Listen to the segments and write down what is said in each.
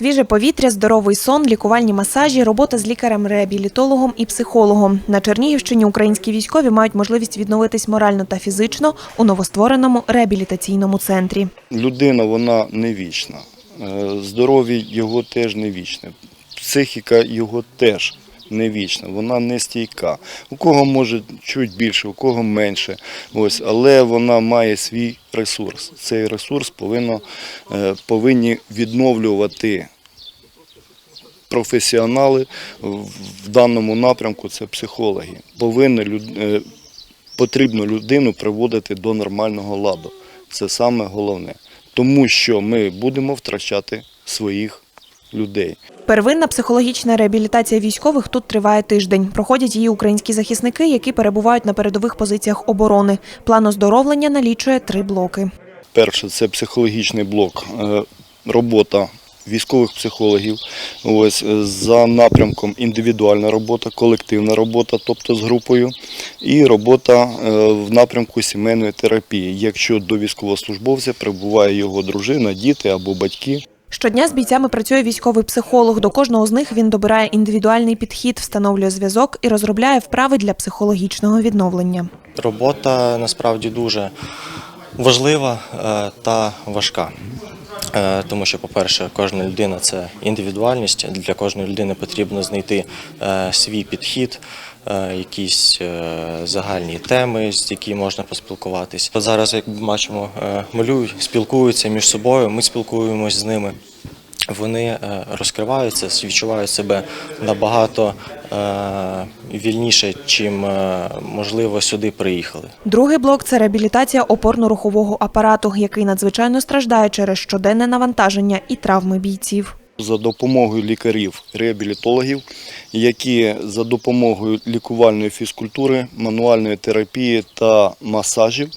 Свіже повітря, здоровий сон, лікувальні масажі, робота з лікарем-реабілітологом і психологом. На Чернігівщині українські військові мають можливість відновитись морально та фізично у новоствореному реабілітаційному центрі. Людина вона не вічна. Е, Здоров'я його теж не вічне. Психіка його теж не вічна, вона не стійка. У кого може чуть більше, у кого менше. Ось, але вона має свій ресурс. Цей ресурс повинно, е, повинні відновлювати професіонали в даному напрямку це психологи. Повинні люд- е, потрібно людину приводити до нормального ладу. Це саме головне. Тому що ми будемо втрачати своїх людей. Первинна психологічна реабілітація військових тут триває тиждень. Проходять її українські захисники, які перебувають на передових позиціях оборони. План оздоровлення налічує три блоки. Перше це психологічний блок, е, робота військових психологів. Ось е, за напрямком індивідуальна робота, колективна робота, тобто з групою, і робота е, в напрямку сімейної терапії, якщо до військовослужбовця прибуває його дружина, діти або батьки. Щодня з бійцями працює військовий психолог. До кожного з них він добирає індивідуальний підхід, встановлює зв'язок і розробляє вправи для психологічного відновлення. Робота насправді дуже важлива е, та важка. Е, Тому що, по-перше, кожна людина це індивідуальність. Для кожної людини потрібно знайти е, свій підхід, е, якісь загальні теми, з які можна поспілкуватись. Зараз, як бачимо, малюють, спілкуються між собою. Ми спілкуємось з ними. Вони е, розкриваються, відчувають себе набагато е, вільніше, чим е, можливо сюди приїхали. Другий блок це реабілітація опорно-рухового апарату, який надзвичайно страждає через щоденне навантаження і травми бійців. за допомогою лікарів-реабілітологів, які за допомогою лікувальної фізкультури, мануальної терапії та масажів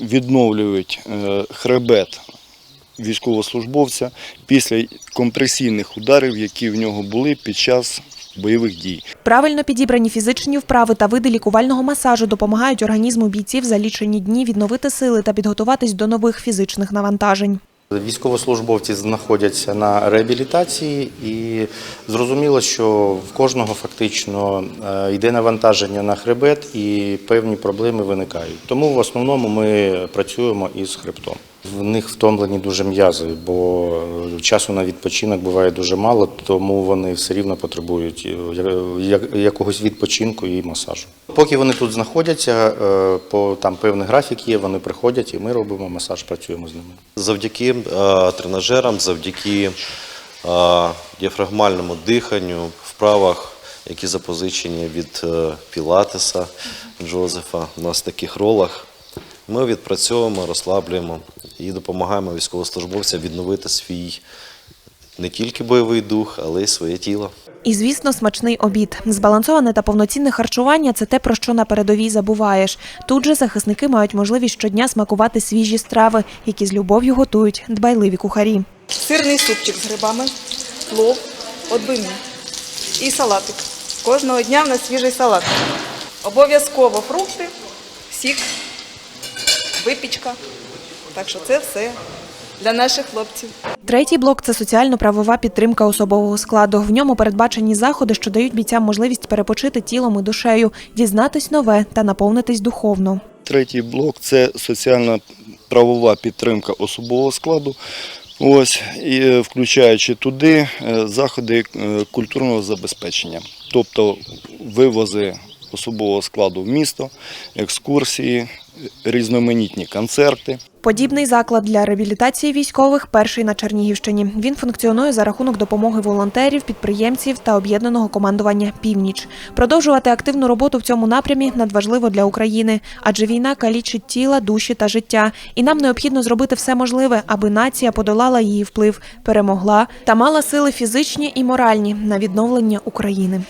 відновлюють хребет військовослужбовця після компресійних ударів, які в нього були під час бойових дій. Правильно підібрані фізичні вправи та види лікувального масажу допомагають організму бійців за лічені дні відновити сили та підготуватись до нових фізичних навантажень. Військовослужбовці знаходяться на реабілітації, і зрозуміло, що в кожного фактично е, йде навантаження на хребет і певні проблеми виникають. Тому в основному ми працюємо із хребтом. В них втомлені дуже м'язи, бо е, часу на відпочинок буває дуже мало, тому вони все рівно потребують е, якогось відпочинку і масажу. Поки вони тут знаходяться, е, по там певний графік є, вони приходять і ми робимо масаж, працюємо з ними. Завдяки тренажерам, завдяки діафрагмальному диханню, вправах, які запозичені від Пілатеса Джозефа, у нас в таких ролах, ми відпрацьовуємо, розслаблюємо і допомагаємо військовослужбовцям відновити свій не тільки бойовий дух, але й своє тіло. І, звісно, смачний обід. Збалансоване та повноцінне харчування це те, про що на передовій забуваєш. Тут же захисники мають можливість щодня смакувати свіжі страви, які з любов'ю готують дбайливі кухарі. Сирний супчик з грибами, плов, отбивні і салатик. Кожного дня в нас свіжий салат. Обов'язково фрукти, сік, випічка. Так що це все для наших хлопців. Третій блок це соціально-правова підтримка особового складу. В ньому передбачені заходи, що дають бійцям можливість перепочити тілом і душею, дізнатись нове та наповнитись духовно. Третій блок це соціальна правова підтримка особового складу. Ось і е, включаючи туди е, заходи е, культурного забезпечення, тобто вивози особового складу в місто, екскурсії, різноманітні концерти. Подібний заклад для реабілітації військових перший на Чернігівщині. Він функціонує за рахунок допомоги волонтерів, підприємців та об'єднаного командування Північ. Продовжувати активну роботу в цьому напрямі надважливо для України, адже війна калічить тіла, душі та життя. І нам необхідно зробити все можливе, аби нація подолала її вплив, перемогла та мала сили фізичні і моральні на відновлення України.